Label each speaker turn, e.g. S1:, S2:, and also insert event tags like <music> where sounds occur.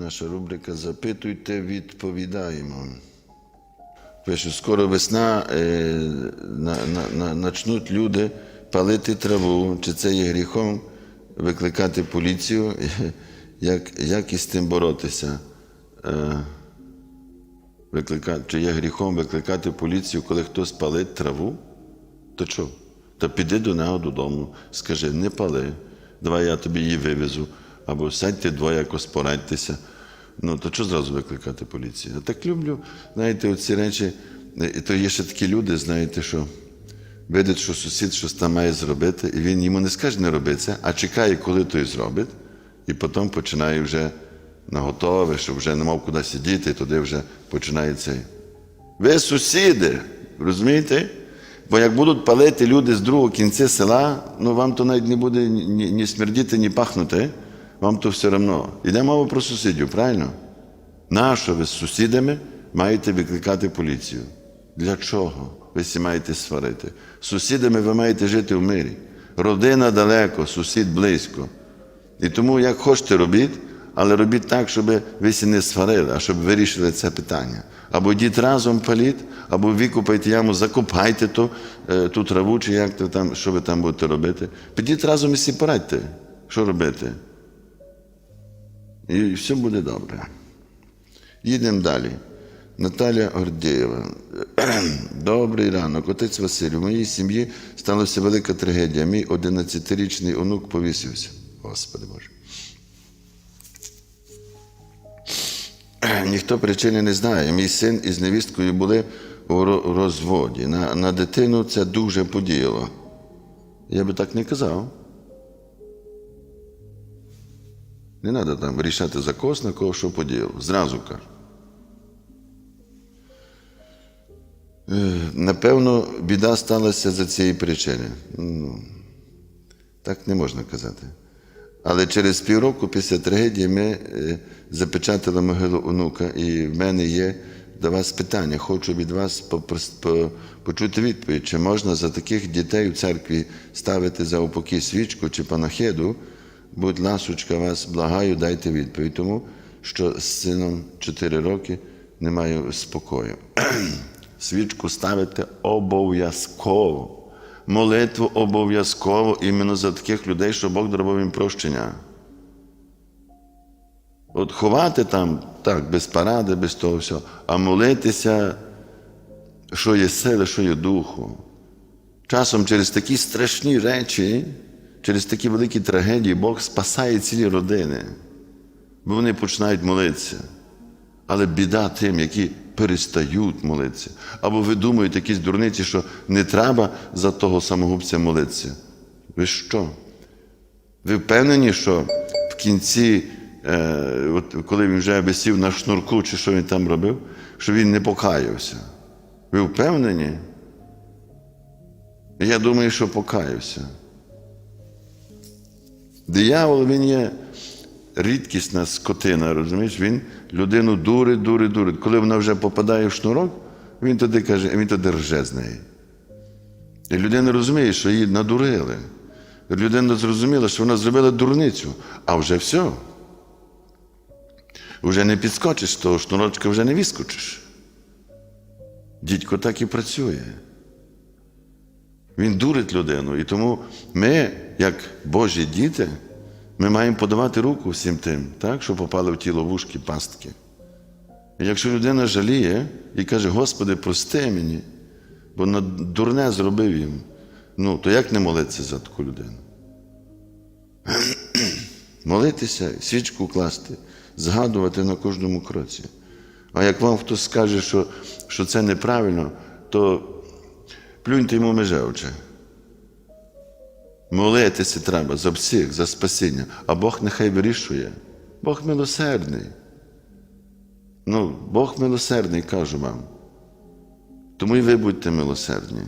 S1: наша рубрика Запитуйте, відповідаємо. Пише, скоро весна, е, на, на, на, начнуть люди палити траву. Чи це є гріхом викликати поліцію? <laughs> Як, як із тим боротися? Е, викликати, чи є гріхом викликати поліцію, коли хтось палить траву? То що? Та піди до нього додому, скажи, не пали, давай я тобі її вивезу, або сядьте двоє порадьтеся. Ну, то що зразу викликати поліцію? Я так люблю, знаєте, оці речі, і то є ще такі люди, знаєте, що видить, що сусід щось там має зробити, і він йому не скаже не роби це, а чекає, коли той зробить, і потім починає вже наготове, щоб вже не мав куди сидіти, і туди вже починає цей. Ви сусіди, розумієте? Бо як будуть палити люди з другого кінця села, ну вам то навіть не буде ні, ні смердіти, ні пахнути, вам то все одно. Іде мова про сусідів, правильно? Нащо ви з сусідами маєте викликати поліцію? Для чого? Ви всі маєте сварити. З сусідами ви маєте жити в мирі. Родина далеко, сусід близько. І тому, як хочете, робіть, але робіть так, щоб ви всі не сварили, а щоб вирішили це питання. Або йдіть разом паліть, або викупайте яму, закопайте ту, е, ту траву, чи як то там, що ви там будете робити. Підіть разом і всі що робити. І все буде добре. Їдемо далі. Наталя Гордєєва. <clears throat> Добрий ранок. Отець Василь, у моїй сім'ї сталася велика трагедія. Мій 11-річний онук повісився. Господи Боже. <clears throat> Ніхто причини не знає. Мій син із невісткою були у розводі. На, на дитину це дуже подіяло. Я би так не казав. Не треба там вирішати за когось, на кого що подіяв. Зразу кажу. Е, Напевно, біда сталася за цієї причини. Ну, так не можна казати. Але через півроку після трагедії ми е, запечатали могилу онука, і в мене є до вас питання. Хочу від вас почути відповідь, чи можна за таких дітей у церкві ставити за упокій свічку чи панахиду. Будь ласочка, вас благаю, дайте відповідь, тому що з сином 4 роки не маю спокою. <clears throat> Свічку ставити обов'язково. Молитву обов'язково іменно за таких людей, що Бог дарував їм прощення. От ховати там, так, без паради, без того всього, а молитися, що є сили, що є духу. Часом через такі страшні речі, через такі великі трагедії Бог спасає цілі родини, бо вони починають молитися. Але біда тим, які перестають молитися. Або видумують якісь дурниці, що не треба за того самогубця молитися. Ви що? Ви впевнені, що в кінці, е, от коли він вже висів на шнурку, чи що він там робив, що він не покаявся? Ви впевнені? Я думаю, що покаявся. Диявол він є рідкісна скотина, розумієш? Він людину дурить, дурить, дурить. Коли вона вже попадає в шнурок, він тоді каже, він тоді рже з неї. І людина розуміє, що її надурили. Людина зрозуміла, що вона зробила дурницю, а вже все. Вже не підскочиш, того шнурочка вже не вискочиш. Дідько так і працює. Він дурить людину. І тому ми, як Божі діти, ми маємо подавати руку всім тим, так, що попали в ті ловушки, пастки. І якщо людина жаліє і каже, Господи, прости мені, бо на дурне зробив їм, ну, то як не молитися за таку людину? <clears throat> Молитися, свічку класти, згадувати на кожному кроці. А як вам хтось скаже, що, що це неправильно, то плюньте йому межевче. Молитися треба за всіх, за спасіння, а Бог нехай вирішує. Бог милосердний. Ну, Бог милосердний, кажу вам. Тому і ви будьте милосердні.